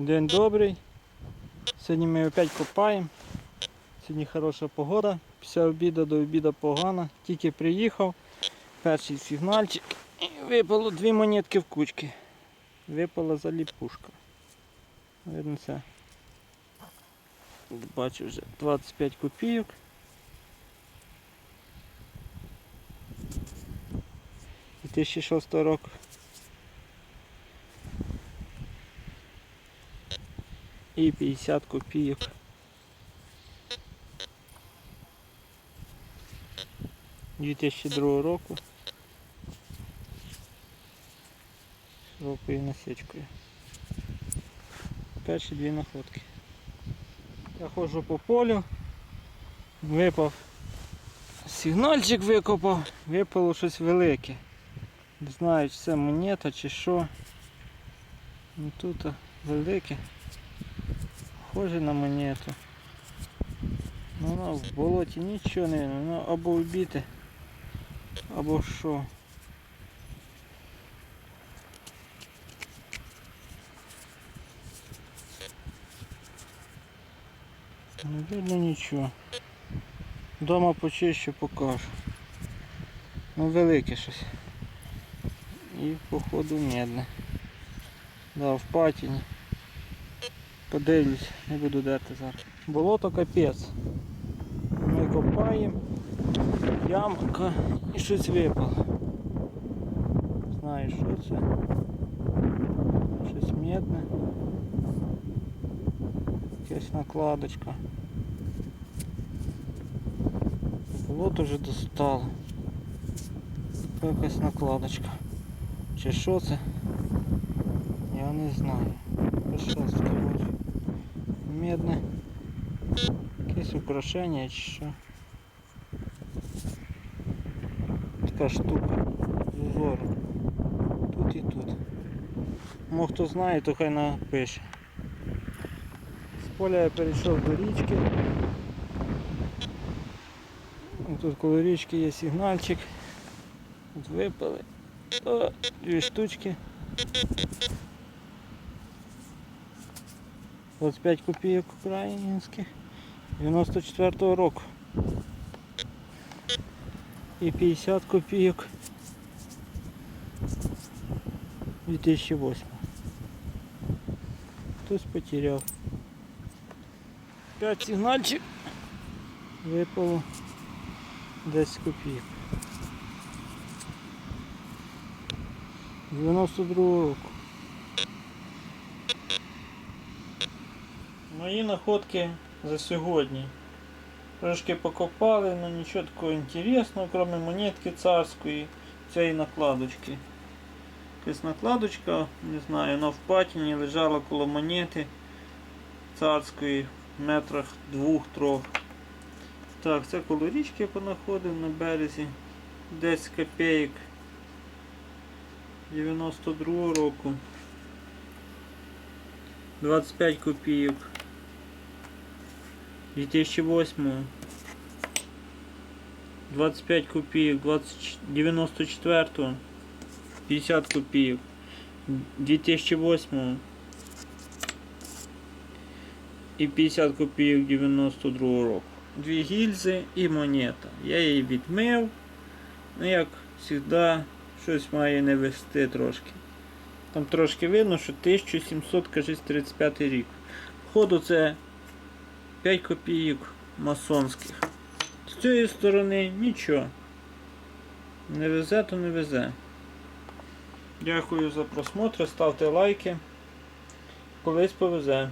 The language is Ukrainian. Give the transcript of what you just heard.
День добрий. Сьогодні ми опять копаємо. Сьогодні хороша погода. Після обіду до обіду погано. Тільки приїхав. Перший сигнальчик. І випало дві монетки в кучки. Випала заліпушка. Видно це. Бачу вже 25 копійок. З 2006 року. І 50 копійок. Дві тисячі другого року. Широкою насічкою. Перші дві находки. Я ходжу по полю, випав сигнальчик викопав, випало щось велике. Не знаю, чи це монета чи що. Ну тут велике. Схоже на монету. Ну воно в болоті нічого не видно, воно або вбите, або що. Не видно нічого. Дома почищу покажу. Ну велике щось. І походу медне. Да, в патіні. Подивлюсь, не буду дерти зараз. Болото капець. Ми копаємо, ямка і щось випало. Знаю що це. Щось медне. Якась накладочка. Болото вже достало. Якась накладочка. Чи що це? Я не знаю. Медне. Якесь украшення чи що. Така штука з узором. Тут і тут. Мо хто знає, то хай напише. З поля я перейшов до річки. Тут коло річки є сигнальчик. Тут випали. О, дві штучки. 25 копійок українських 94-го року. І 50 копійок 2008. Хтось потеряв. 5 сигнальчик випало 10 копійок. 92 року. Мої находки за сьогодні. Трошки покопали, але нічого такого інтересного, крім монетки царської, цієї накладочки. Якась накладочка, не знаю, вона в патіні лежала коло монети царської в метрах двох-трьох. Так, це коло річки понаходив на березі. 10 копійок 92 року. 25 копійок. 2008 25 копійок 20, 94 50 копійок 2008 і 50 копійок 92 року. Дві гільзи і монета. Я її відмив. Ну як завжди, щось має не вести трошки. Там трошки видно, що 1700 кажись, 35 рік. Походу це 5 копійок масонських. З цієї сторони нічого. Не везе, то не везе. Дякую за просмотр, ставте лайки. Колись повезе.